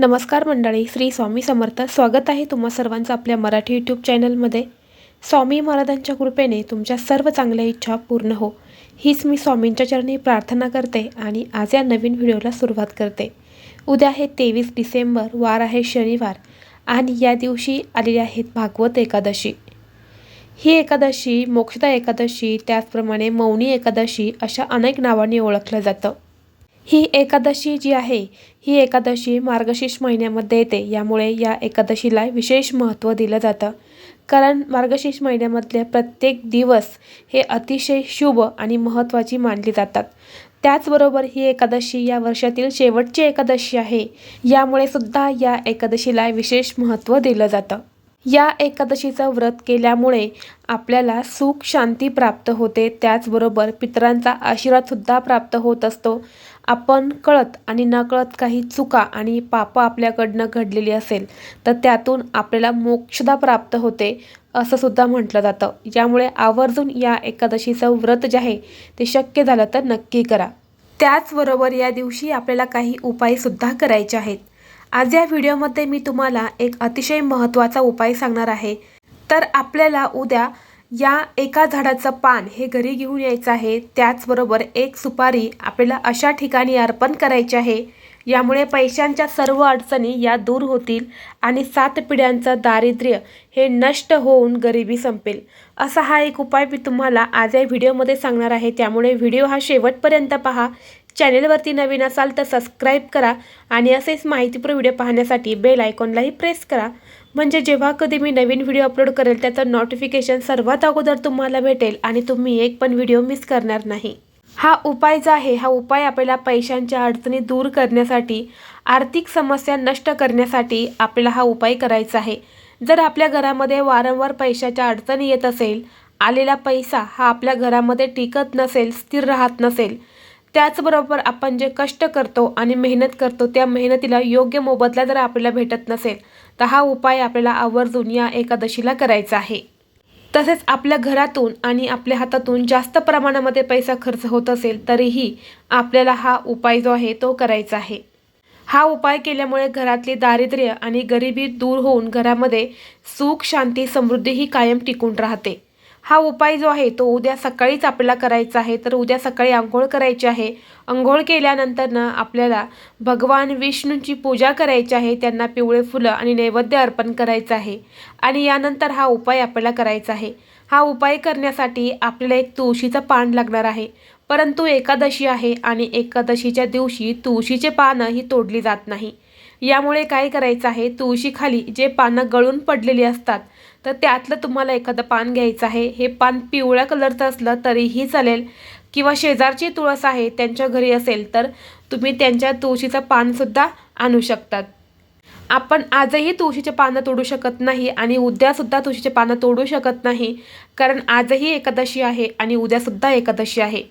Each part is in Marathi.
नमस्कार मंडळी श्री स्वामी समर्थ. स्वागत आहे तुम्हा सर्वांचं आपल्या मराठी यूट्यूब चॅनलमध्ये स्वामी महाराजांच्या कृपेने तुमच्या सर्व चांगल्या इच्छा पूर्ण हो. हीच मी स्वामींच्या चरणी प्रार्थना करते आणि आज या नवीन व्हिडिओला सुरुवात करते. उद्या आहे तेवीस डिसेंबर वार आहे शनिवार आणि या दिवशी आलेली आहेत भागवत एकादशी. ही एकादशी मोक्षदा एकादशी त्याचप्रमाणे मौनी एकादशी अशा अनेक नावांनी ओळखलं जातं. ही एकादशी जी आहे ही एकादशी मार्गशीर्ष महिन्यामध्ये येते. यामुळे या एकादशीला विशेष महत्त्व दिलं जातं. कारण मार्गशीर्ष महिन्यामधले प्रत्येक दिवस हे अतिशय शुभ आणि महत्त्वाची मानली जातात. त्याचबरोबर ही एकादशी या वर्षातील शेवटची एकादशी आहे. यामुळे सुद्धा या एकादशीला विशेष महत्त्व दिलं जातं. या एकादशीचं व्रत केल्यामुळे आपल्याला सुख शांती प्राप्त होते. त्याचबरोबर पितरांचा आशीर्वादसुद्धा प्राप्त होत असतो. आपण कळत आणि नकळत काही चुका आणि पापं आपल्याकडनं घडलेली असेल तर त्यातून आपल्याला मोक्षदा प्राप्त होते असं सुद्धा म्हटलं जातं. यामुळे आवर्जून या एकादशीचं व्रत जे आहे ते शक्य झालं तर नक्की करा. त्याचबरोबर या दिवशी आपल्याला काही उपायसुद्धा करायचे आहेत. आज या व्हिडिओमध्ये मी तुम्हाला एक अतिशय महत्त्वाचा उपाय सांगणार आहे. तर आपल्याला उद्या या एका झाडाचं पान हे घरी घेऊन यायचं आहे. त्याचबरोबर एक सुपारी आपल्याला अशा ठिकाणी अर्पण करायची आहे. यामुळे पैशांच्या सर्व अडचणी या दूर होतील आणि सात पिढ्यांचं दारिद्र्य हे नष्ट होऊन गरिबी संपेल. असा हा एक उपाय मी तुम्हाला आज या व्हिडिओमध्ये सांगणार आहे. त्यामुळे व्हिडिओ हा शेवटपर्यंत पहा. चॅनेलवरती नवीन असाल तर सबस्क्राईब करा आणि असेच माहितीपूर्ण व्हिडिओ पाहण्यासाठी बेल आयकॉनलाही प्रेस करा. म्हणजे जेव्हा कधी मी नवीन व्हिडिओ अपलोड करेल त्याचं नोटिफिकेशन सर्वात अगोदर तुम्हाला भेटेल आणि तुम्ही एक पण व्हिडिओ मिस करणार नाही. हा उपाय जो आहे हा उपाय आपल्याला पैशांच्या अडचणी दूर करण्यासाठी आर्थिक समस्या नष्ट करण्यासाठी आपल्याला हा उपाय करायचा आहे. जर आपल्या घरामध्ये वारंवार पैशाच्या अडचणी येत असेल आलेला पैसा हा आपल्या घरामध्ये टिकत नसेल स्थिर राहत नसेल त्याचबरोबर आपण जे कष्ट करतो आणि मेहनत करतो त्या मेहनतीला योग्य मोबदला जर आपल्याला भेटत नसेल तर हा उपाय आपल्याला आवर्जून या एकादशीला करायचा आहे. तसेच आपल्या घरातून आणि आपल्या हातातून जास्त प्रमाणामध्ये पैसा खर्च होत असेल तरीही आपल्याला हा उपाय जो आहे तो करायचा आहे. हा उपाय केल्यामुळे घरातली दारिद्र्य आणि गरिबी दूर होऊन घरामध्ये सुख शांती समृद्धी ही कायम टिकून राहते. हा उपाय जो आहे तो उद्या सकाळीच आपल्याला करायचा आहे तर उद्या सकाळी आंघोळ करायची आहे. आंघोळ केल्यानंतर ना आपल्याला भगवान विष्णूंची पूजा करायची आहे त्यांना पिवळे फुलं आणि नैवेद्य अर्पण करायचं आहे. आणि यानंतर हा उपाय आपल्याला करायचा आहे. हा उपाय करण्यासाठी आपल्याला एक तुळशीचं पान लागणार आहे. परंतु एकादशी आहे आणि एकादशीच्या दिवशी तुळशीचे पानं ही तोडली जात नाही. यामुळे काय करायचं आहे? तुळशीखाली जे पानं गळून पडलेली असतात तर त्यातलं तुम्हाला एखादं पान घ्यायचं आहे. हे पान पिवळ्या कलरचं असलं तरीही चालेल. किंवा शेजारची तुळस आहे त्यांच्या घरी असेल तर तुम्ही त्यांच्या तुळशीचं पानसुद्धा आणू शकतात. आपण आजही तुळशीचे पानं तोडू शकत नाही आणि उद्यासुद्धा तुळशीचे पानं तोडू शकत नाही कारण आजही एकादशी आहे आणि उद्यासुद्धा एकादशी आहे.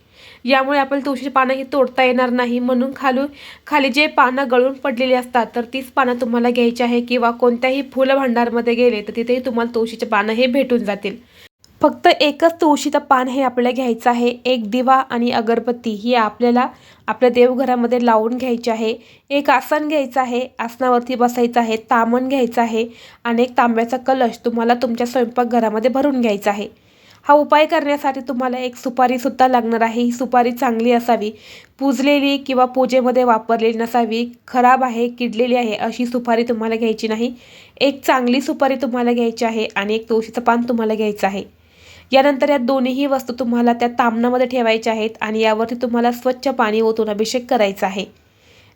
यामुळे आपल्याला तुळशीची पानं ही तोडता येणार नाही. म्हणून खालू खाली जे पानं गळून पडलेली असतात तर तीच पानं तुम्हाला घ्यायची आहे किंवा कोणत्याही फुलभांडारमध्ये गेले तर तिथेही तुम्हाला तुळशीचे पानं हे भेटून जातील. फक्त एकच तुळशीचं पान हे आपल्याला घ्यायचं आहे. एक दिवा आणि अगरबत्ती ही आपल्याला आपल्या देवघरामध्ये लावून घ्यायची आहे. एक आसन घ्यायचं आहे आसनावरती बसायचं आहे तामण घ्यायचं आहे आणि एक तांब्याचा कलश तुम्हाला तुमच्या स्वयंपाकघरामध्ये भरून घ्यायचा आहे. हा उपाय करण्यासाठी तुम्हाला एक सुपारीसुद्धा लागणार आहे. ही सुपारी चांगली असावी. पुजलेली किंवा पूजेमध्ये वापरलेली नसावी. खराब आहे किडलेली आहे अशी सुपारी तुम्हाला घ्यायची नाही. एक चांगली सुपारी तुम्हाला घ्यायची आहे आणि एक तुळशीचं पान तुम्हाला घ्यायचं आहे. यानंतर या दोन्हीही वस्तू तुम्हाला त्या तामणामध्ये ठेवायच्या आहेत आणि यावरती तुम्हाला स्वच्छ पाणी ओतून अभिषेक करायचा आहे.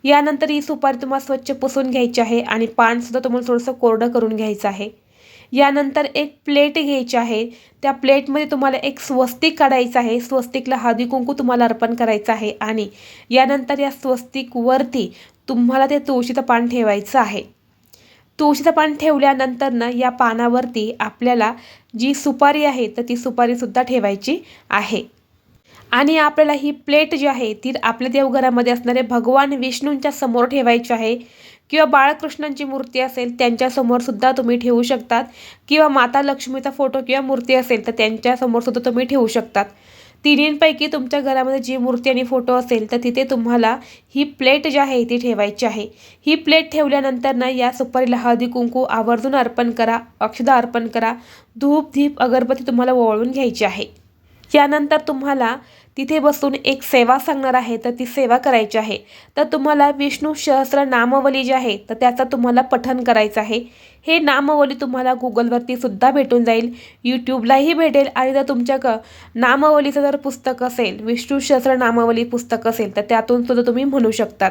यानंतर ही सुपारी तुम्हाला स्वच्छ पुसून घ्यायची आहे आणि पानसुद्धा तुम्हाला थोडंसं कोरडं करून घ्यायचं आहे. यानंतर एक प्लेट घ्यायची आहे. त्या प्लेटमध्ये तुम्हाला एक स्वस्तिक काढायचं आहे. स्वस्तिकला हळदी कुंकू तुम्हाला अर्पण करायचं आहे आणि यानंतर या स्वस्तिकवरती तुम्हाला ते तुळशीचं पान ठेवायचं आहे. तुळशीचं पान ठेवल्यानंतर ना या पानावरती आपल्याला जी सुपारी आहे तर ती सुपारीसुद्धा ठेवायची आहे. आणि आपल्याला ही प्लेट जी आहे ती आपल्या देवघरामध्ये असणारे भगवान विष्णूंच्या समोर ठेवायची आहे. किंवा बाळकृष्णांची मूर्ती असेल त्यांच्यासमोरसुद्धा तुम्ही ठेवू शकतात. किंवा माता लक्ष्मीचा फोटो किंवा मूर्ती असेल तर त्यांच्यासमोरसुद्धा तुम्ही ठेवू शकतात. तिन्हींपैकी तुमच्या घरामध्ये जी मूर्ती आणि फोटो असेल तर तिथे तुम्हाला ही प्लेट जी आहे ती ठेवायची आहे. ही प्लेट ठेवल्यानंतर ना या सुपारीला हळदी कुंकू आवर्जून अर्पण करा अक्षदा अर्पण करा. धूप धीप अगरबत्ती तुम्हाला ओवाळून घ्यायची आहे. यानंतर तुम्हाला तिथे बसून एक सेवा सांगणार आहे तर ती सेवा करायची आहे. तर तुम्हाला विष्णू सहस्र नामवली जी आहे तर त्याचं तुम्हाला पठन करायचं आहे. हे नामवली तुम्हाला गुगलवरती सुद्धा भेटून जाईल यूट्यूबलाही भेटेल आणि जर तुमच्या क नामवलीचं जर पुस्तक असेल विष्णू सहस्र नामवली पुस्तक असेल तर त्यातून सुद्धा तुम्ही म्हणू शकतात.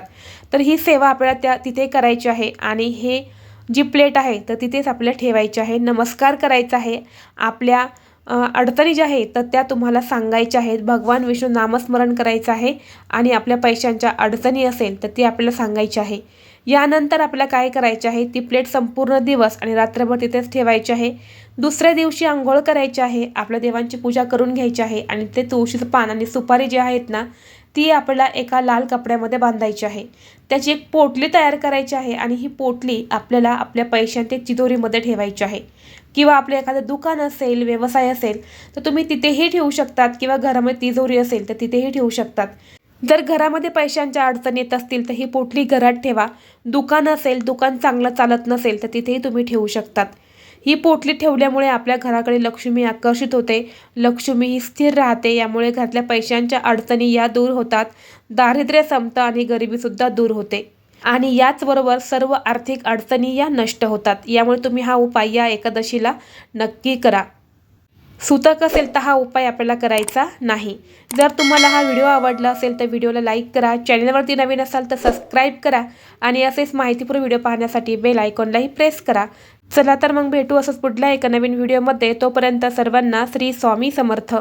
तर ही सेवा आपल्याला त्या तिथे करायची आहे आणि हे जी प्लेट आहे तर तिथेच आपल्याला ठेवायची आहे. नमस्कार करायचा आहे. आपल्या अडचणी ज्या आहेत तर त्या तुम्हाला सांगायच्या आहेत. भगवान विष्णू नामस्मरण करायचं आहे आणि आपल्या पैशांच्या अडचणी असेल तर ती आपल्याला सांगायची आहे. यानंतर आपल्याला काय करायचे आहे ती प्लेट संपूर्ण दिवस आणि रात्रभर तिथेच ठेवायची आहे. दुसऱ्या दिवशी आंघोळ करायची आहे आपल्या देवांची पूजा करून घ्यायची आहे आणि ते तुळशीचं पान आणि सुपारी जे आहेत ना ती आपल्याला एका लाल कपड्यामध्ये बांधायची आहे. त्याची एक पोटली तयार करायची आहे आणि ही पोटली आपल्याला आपल्या पैशांच्या तिजोरीमध्ये ठेवायची आहे. किंवा आपलं एखादं दुकान असेल व्यवसाय असेल तर तुम्ही तिथेही ठेवू शकतात किंवा घरामध्ये तिजोरी असेल तर तिथेही ठेवू शकतात. जर घरामध्ये पैशांच्या अडचणी येत असतील तर ही पोटली घरात ठेवा. दुकान असेल दुकान चांगलं चालत नसेल तर तिथेही तुम्ही ठेवू शकतात. ही पोटली ठेवल्यामुळे आपल्या घराकडे लक्ष्मी आकर्षित होते. लक्ष्मी ही स्थिर राहते यामुळे घरातल्या पैशांच्या अडचणी या दूर होतात. दारिद्र्य संपतं आणि गरिबीसुद्धा दूर होते. आणि याचबरोबर सर्व आर्थिक अडचणी या नष्ट होतात. यामुळे तुम्ही हा उपाय या एकादशीला नक्की करा. सुतक असेल तर हा उपाय आपल्याला करायचा नाही. जर तुम्हाला हा व्हिडिओ आवडला असेल तर व्हिडिओला लाईक करा चॅनलवरती नवीन असाल तर सबस्क्राईब करा आणि असेच माहितीपूर्ण व्हिडिओ पाहण्यासाठी बेल आयकॉनलाही प्रेस करा. चला तर मग भेटू असंच पुढल्या एका नवीन व्हिडिओमध्ये. तोपर्यंत सर्वांना श्री स्वामी समर्थ.